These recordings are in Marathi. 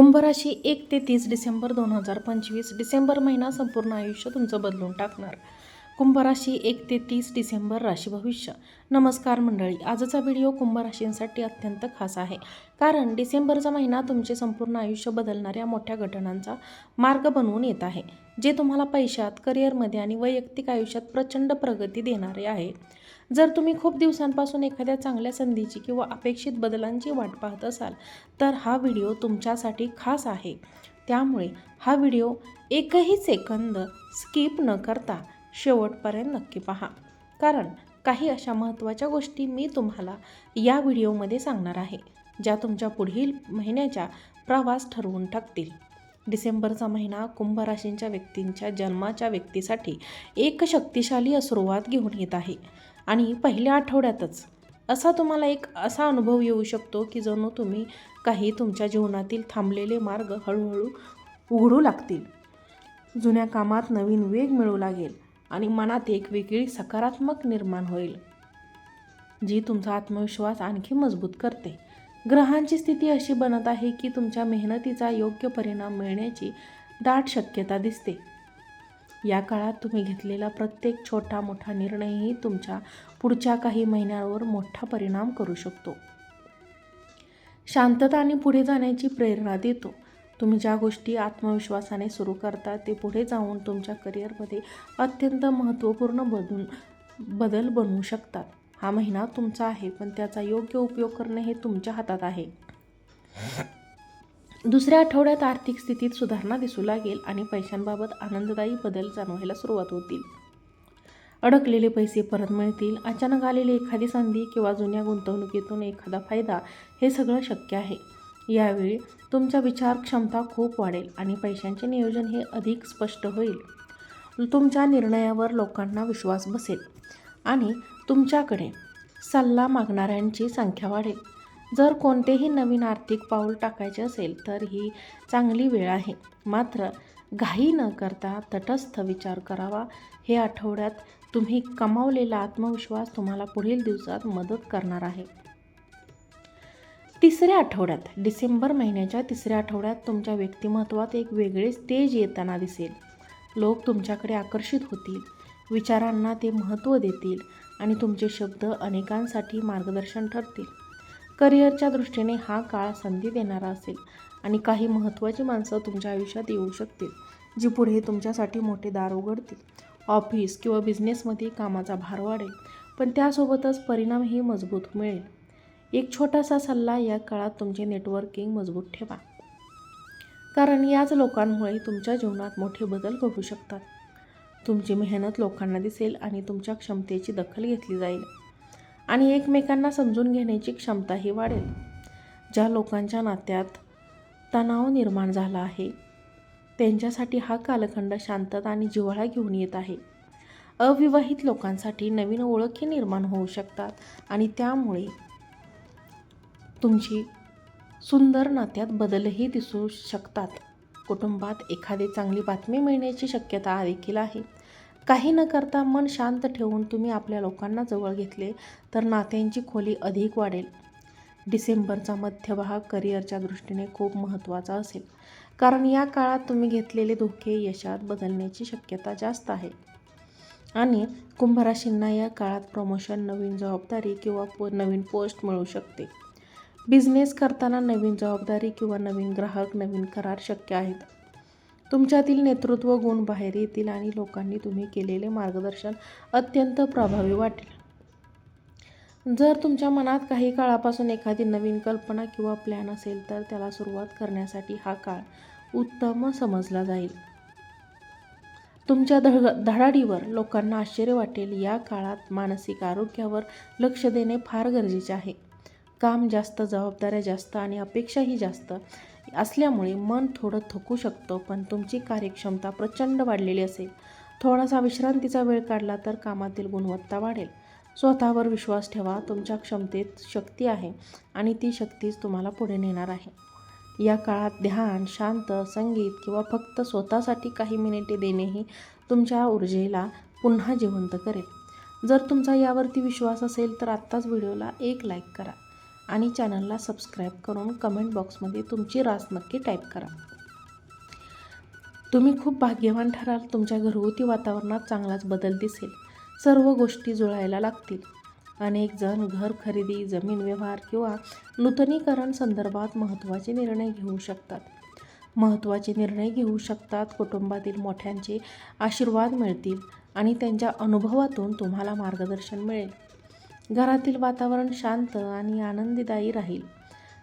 कुंभ राशी एक ते तीस डिसेंबर दोन हजार पंचवीस डिसेंबर महिना संपूर्ण आयुष्य तुमचं बदलून टाकणार. कुंभ राशी एक ते तीस डिसेंबर राशी भविष्य. नमस्कार मंडळी आजचा व्हिडिओ कुंभ राशींसाठी अत्यंत खास आहे. कारण डिसेंबरचा महिना तुमचे संपूर्ण आयुष्य बदलणाऱ्या मोठ्या घटनांचा मार्ग बनवून येत आहे जे तुम्हाला पैशात करिअरमध्ये आणि वैयक्तिक आयुष्यात प्रचंड प्रगती देणारे आहे. जर तुम्ही खूप दिवसांपासून एखाद्या चांगल्या संधीची किंवा अपेक्षित बदलांची वाट पाहत असाल तर हा व्हिडिओ तुमच्यासाठी खास आहे. त्यामुळे हा व्हिडिओ एकही सेकंद स्किप न करता शेवटपर्यंत नक्की पहा. कारण काही अशा महत्त्वाच्या गोष्टी मी तुम्हाला या व्हिडिओमध्ये सांगणार आहे ज्या तुमच्या पुढील महिन्याच्या प्रवास ठरवून टाकतील डिसेंबरचा महिना कुंभ राशींच्या व्यक्तींच्या जन्माच्या व्यक्तीसाठी एक शक्तिशाली सुरुवात घेऊन येत आहे. आणि पहिल्या आठवड्यातच. असा तुम्हाला एक असा अनुभव येऊ शकतो की जणू तुम्ही काही तुमच्या जीवनातील थांबलेले मार्ग हळूहळू उघडू लागतील. जुन्या कामात नवीन वेग मिळू लागेल आणि मनात एक वेगळी सकारात्मक निर्माण होईल. जी तुमचा आत्मविश्वास आणखी मजबूत करते. ग्रहांची स्थिती अशी बनत आहे की तुमच्या मेहनतीचा योग्य परिणाम मिळण्याची दाट शक्यता दिसते. या काळात तुम्ही घेतलेला प्रत्येक छोटा मोठा निर्णयही तुमच्या पुढच्या काही महिन्यांवर मोठा परिणाम करू शकतो. शांतता आणि पुढे जाण्याची प्रेरणा देतो. तुम्ही ज्या गोष्टी आत्मविश्वासाने सुरू करता ते पुढे जाऊन तुमच्या करिअरमध्ये अत्यंत महत्त्वपूर्ण बदल बदल बनवू शकतात. हा महिना तुमचा आहे पण त्याचा योग्य उपयोग करणे हे तुमच्या हातात आहे. दुसऱ्या आठवड्यात आर्थिक स्थितीत सुधारणा दिसू लागेल आणि पैशांबाबत आनंददायी बदल जाणवायला सुरुवात होतील. अडकलेले पैसे परत मिळतील अचानक आलेली एखादी संधी किंवा जुन्या गुंतवणुकीतून एखादा फायदा हे सगळं शक्य आहे. यावेळी तुमच्या विचार क्षमता खूप वाढेल आणि पैशांचे नियोजन हे अधिक स्पष्ट होईल. तुमच्या निर्णयावर लोकांना विश्वास बसेल आणि तुमच्याकडे सल्ला मागणाऱ्यांची संख्या वाढेल. जर कोणतेही नवीन आर्थिक पाऊल टाकायचे असेल तर ही चांगली वेळ आहे. मात्र घाई न करता तटस्थ विचार करावा. हे आठवड्यात तुम्ही कमावलेला आत्मविश्वास तुम्हाला पुढील दिवसात मदत करणार आहे. तिसऱ्या आठवड्यात डिसेंबर महिन्याच्या तिसऱ्या आठवड्यात तुमच्या व्यक्तिमत्वात एक वेगळेच तेज येताना दिसेल. लोक तुमच्याकडे आकर्षित होतील विचारांना ते महत्त्व देतील आणि तुमचे शब्द अनेकांसाठी मार्गदर्शन ठरतील. करिअरच्या दृष्टीने हा काळ संधी देणारा असेल आणि काही महत्त्वाची माणसं तुमच्या आयुष्यात येऊ शकतील जी पुढे तुमच्यासाठी मोठे दार उघडतील. ऑफिस किंवा बिझनेसमध्ये कामाचा भार वाढेल पण त्यासोबतच परिणामही मजबूत मिळेल. एक छोटासा सल्ला या काळात तुमचे नेटवर्किंग मजबूत ठेवा. कारण याच लोकांमुळे तुमच्या जीवनात मोठे बदल घडू शकतात. तुमची मेहनत लोकांना दिसेल आणि तुमच्या क्षमतेची दखल घेतली जाईल. आणि एकमेकांना समजून घेण्याची क्षमताही वाढेल. ज्या लोकांच्या नात्यात तणाव निर्माण झाला आहे त्यांच्यासाठी हा कालखंड शांतता आणि जिव्हाळा घेऊन येत आहे. अविवाहित लोकांसाठी नवीन ओळखी निर्माण होऊ शकतात आणि त्यामुळे तुमची सुंदर नात्यात बदलही दिसू शकतात. कुटुंबात एखादी चांगली बातमी मिळण्याची शक्यता देखील आहे. काही न करता मन शांत ठेवून तुम्ही आपल्या लोकांना जवळ घेतले तर नात्यांची खोली अधिक वाढेल. डिसेंबरचा मध्यभाग करिअरच्या दृष्टीने खूप महत्त्वाचा असेल. कारण या काळात तुम्ही घेतलेले धोके यशात बदलण्याची शक्यता जास्त आहे. आणि कुंभराशींना या काळात प्रमोशन नवीन जबाबदारी किंवा पो नवीन पोस्ट मिळू शकते. बिझनेस करताना नवीन जबाबदारी किंवा नवीन ग्राहक नवीन करार शक्य आहेत. तुमच्यातील नेतृत्व गुण बाहेर येतील आणि लोकांनी तुम्ही केलेले मार्गदर्शन अत्यंत प्रभावी वाटेल. जर तुमच्या मनात काही काळापासून एखादी नवीन कल्पना किंवा प्लॅन असेल तर त्याला सुरुवात करण्यासाठी हा काळ उत्तम समजला जाईल. तुमच्या धड धडाडीवर लोकांना आश्चर्य वाटेल. या काळात मानसिक आरोग्यावर लक्ष देणे फार गरजेचे आहे. काम जास्त जबाबदाऱ्या जास्त आणि अपेक्षाही जास्त असल्यामुळे मन थोडं थकू शकतं पण तुमची कार्यक्षमता प्रचंड वाढलेली असेल. थोडासा विश्रांतीचा वेळ काढला तर कामातील गुणवत्ता वाढेल. स्वतःवर विश्वास ठेवा तुमच्या क्षमतेत शक्ती आहे आणि ती शक्तीच तुम्हाला पुढे नेणार आहे. या काळात ध्यान शांत संगीत किंवा फक्त स्वतःसाठी काही मिनिटे देणेही तुमच्या ऊर्जेला पुन्हा जिवंत करेल. जर तुमचा यावरती विश्वास असेल तर आत्ताच व्हिडिओला एक लाईक करा. आणि चॅनलला सबस्क्राईब करून कमेंट बॉक्समध्ये तुमची रास नक्की टाईप करा. तुम्ही खूप भाग्यवान ठराल तुमच्या घरगुती वातावरणात चांगलाच बदल दिसेल. सर्व गोष्टी जुळायला लागतील. अनेक जण घर खरेदी जमीन व्यवहार किंवा नूतनीकरण संदर्भात महत्त्वाचे निर्णय घेऊ शकतात. महत्त्वाचे निर्णय घेऊ शकतात कुटुंबातील मोठ्यांचे आशीर्वाद मिळतील आणि त्यांच्या अनुभवातून तुम्हाला मार्गदर्शन मिळेल. घरातील वातावरण शांत आणि आनंदीदायी राहील.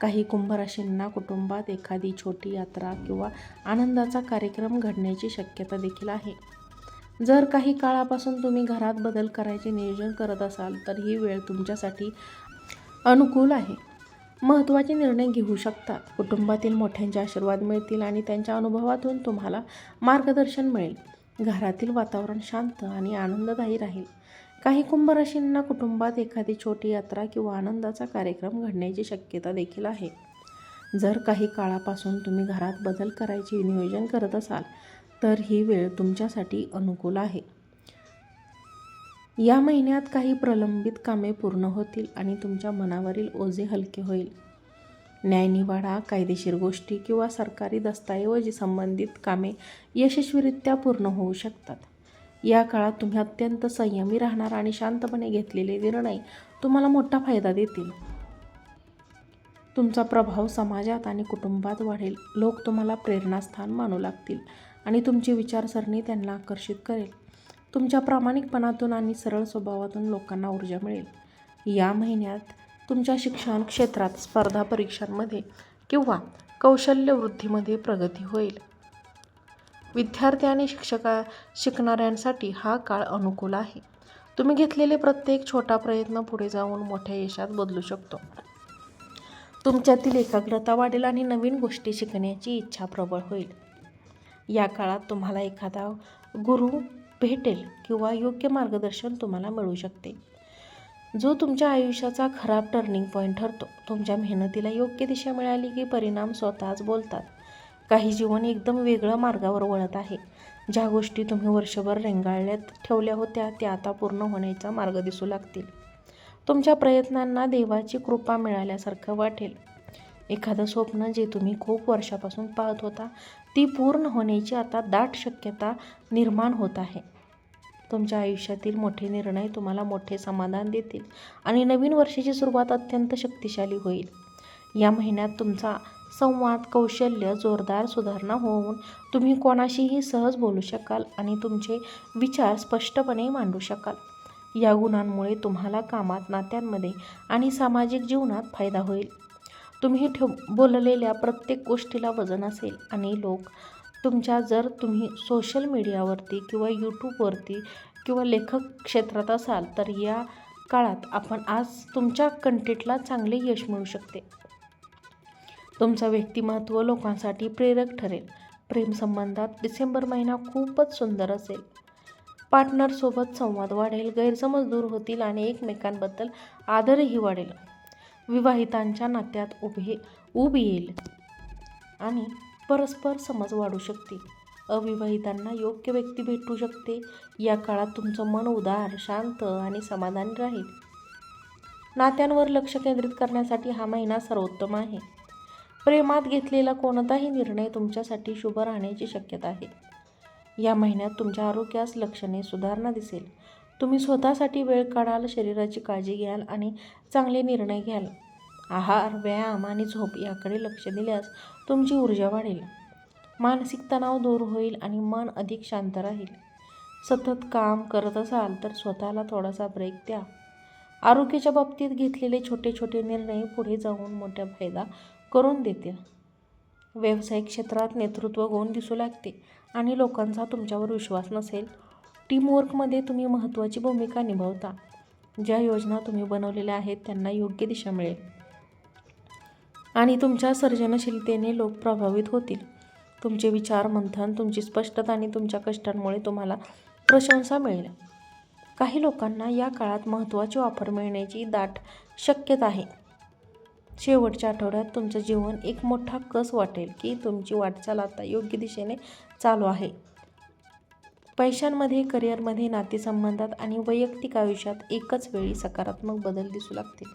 काही कुंभराशींना कुटुंबात एखादी छोटी यात्रा किंवा आनंदाचा कार्यक्रम घडण्याची शक्यता देखील आहे. जर काही काळापासून तुम्ही घरात बदल करायचे नियोजन करत असाल तर ही वेळ तुमच्यासाठी अनुकूल आहे. महत्त्वाचे निर्णय घेऊ शकता. कुटुंबातील मोठ्यांचे आशीर्वाद मिळतील आणि त्यांच्या अनुभवातून तुम्हाला मार्गदर्शन मिळेल. घरातील वातावरण शांत आणि आनंददायी राहील. काही कुंभराशींना कुटुंबात एखादी छोटी यात्रा किंवा आनंदाचा कार्यक्रम घडण्याची शक्यता देखील आहे. जर काही काळापासून तुम्ही घरात बदल करायचे नियोजन करत असाल तर ही वेळ तुमच्यासाठी अनुकूल आहे. या महिन्यात काही प्रलंबित कामे पूर्ण होतील आणि तुमच्या मनावरील ओझे हलके होईल. न्यायनिवाडा कायदेशीर गोष्टी किंवा सरकारी दस्तऐवजी संबंधित कामे यशस्वीरित्या पूर्ण होऊ शकतात. या काळात तुम्ही अत्यंत संयमी राहणार आणि शांतपणे घेतलेले निर्णय तुम्हाला मोठा फायदा देतील. तुमचा प्रभाव समाजात आणि कुटुंबात वाढेल. लोक तुम्हाला प्रेरणास्थान मानू लागतील आणि तुमची विचारसरणी त्यांना आकर्षित करेल. तुमच्या प्रामाणिकपणातून आणि सरळ स्वभावातून लोकांना ऊर्जा मिळेल. या महिन्यात तुमच्या शिक्षण क्षेत्रात स्पर्धा परीक्षांमध्ये किंवा कौशल्य वृद्धीमध्ये प्रगती होईल. विद्यार्थी आणि शिक्षका शिकणाऱ्यांसाठी हा काळ अनुकूल आहे. तुम्ही घेतलेले प्रत्येक छोटा प्रयत्न पुढे जाऊन मोठ्या यशात बदलू शकतो. तुमच्यातील एकाग्रता वाढेल आणि नवीन गोष्टी शिकण्याची इच्छा प्रबळ होईल. या काळात तुम्हाला एखादा गुरु भेटेल किंवा योग्य मार्गदर्शन तुम्हाला मिळू शकते. जो तुमच्या आयुष्याचा खराब टर्निंग पॉईंट ठरतो तुमच्या मेहनतीला योग्य दिशा मिळाली की परिणाम स्वतःच बोलतात. काही जीवन एकदम वेगळं मार्गावर वळत आहे. ज्या गोष्टी तुम्ही वर्षभर रेंगाळल्यात ठेवल्या होत्या त्या आता पूर्ण होण्याचा मार्ग दिसू लागतील. तुमच्या प्रयत्नांना देवाची कृपा मिळाल्यासारखं वाटेल. एखादं स्वप्न जे तुम्ही खूप वर्षापासून पाहत होता ती पूर्ण होण्याची आता दाट शक्यता निर्माण होत आहे. तुमच्या आयुष्यातील मोठे निर्णय तुम्हाला मोठे समाधान देतील आणि नवीन वर्षाची सुरुवात अत्यंत शक्तिशाली होईल. या महिन्यात तुमचा संवाद कौशल्य जोरदार सुधारणा होऊन तुम्ही कोणाशीही सहज बोलू शकाल आणि तुमचे विचार स्पष्टपणे मांडू शकाल. या गुणांमुळे तुम्हाला कामात नात्यांमध्ये आणि सामाजिक जीवनात फायदा होईल. तुम्ही ठेव बोललेल्या प्रत्येक गोष्टीला वजन असेल आणि लोक तुमच्या जर तुम्ही सोशल मीडियावरती किंवा यूट्यूबवरती किंवा लेखक क्षेत्रात असाल तर या काळात आपण आज तुमच्या कंटेंटला चांगले यश मिळू शकते. तुमचं व्यक्तिमत्व लोकांसाठी प्रेरक ठरेल. प्रेमसंबंधात डिसेंबर महिना खूपच सुंदर असेल. पार्टनरसोबत संवाद वाढेल गैरसमज दूर होतील आणि एकमेकांबद्दल आदरही वाढेल. विवाहितांच्या नात्यात उभे ऊब येईल आणि परस्पर समज वाढू शकते. अविवाहितांना योग्य व्यक्ती भेटू शकते. या काळात तुमचं मन उदार शांत आणि समाधानी राहील. नात्यांवर लक्ष केंद्रित करण्यासाठी हा महिना सर्वोत्तम आहे. प्रेमात घेतलेला कोणताही निर्णय तुमच्यासाठी शुभ राहण्याची शक्यता आहे. या महिन्यात तुमच्या आरोग्यास लक्षणे सुधारणा दिसेल. तुम्ही स्वतःसाठी वेळ काढाल शरीराची काळजी घ्याल आणि चांगले निर्णय घ्याल. आहार व्यायाम आणि झोप याकडे लक्ष दिल्यास तुमची ऊर्जा वाढेल. मानसिक तणाव दूर होईल आणि मन अधिक शांत राहील. सतत काम करत असाल तर स्वतःला थोडासा ब्रेक द्या. आरोग्याच्या बाबतीत घेतलेले छोटे छोटे निर्णय पुढे जाऊन मोठा फायदा करून देतील. व्यावसायिक क्षेत्रात नेतृत्व गुण दिसू लागते आणि लोकांचा तुमच्यावर विश्वास नसेल टीमवर्कमध्ये तुम्ही महत्त्वाची भूमिका निभावता. ज्या योजना तुम्ही बनवलेल्या आहेत त्यांना योग्य दिशा मिळेल. आणि तुमच्या सर्जनशीलतेने लोक प्रभावित होतील. तुमचे विचार मंथन तुमची स्पष्टता आणि तुमच्या कष्टांमुळे तुम्हाला प्रशंसा मिळेल. काही लोकांना या काळात महत्त्वाची ऑफर मिळण्याची दाट शक्यता आहे. शेवटच्या आठवड्यात तुमचं जीवन एक मोठा कस वाटेल की तुमची वाटचाल आता योग्य दिशेने चालू आहे? पैशांमध्ये करिअरमध्ये नातेसंबंधात आणि वैयक्तिक आयुष्यात एकच वेळी सकारात्मक बदल दिसू लागतील.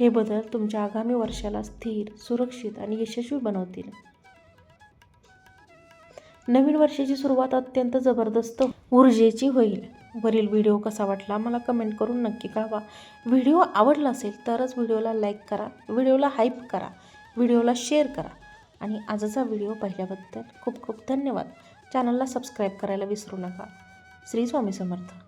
हे बदल तुमच्या आगामी वर्षाला स्थिर सुरक्षित आणि यशस्वी बनवतील. नवीन वर्षाची सुरुवात अत्यंत जबरदस्त ऊर्जेची होईल. वरील व्हिडिओ कसा वाटला मला कमेंट करून नक्की कळवा. व्हिडिओ आवडला असेल तरच व्हिडिओला लाईक करा व्हिडिओला हाईप करा व्हिडिओला शेअर करा. आणि आजचा व्हिडिओ पाहिल्याबद्दल खूप खूप धन्यवाद. चॅनलला सबस्क्राईब करायला विसरू नका. श्री स्वामी समर्थ.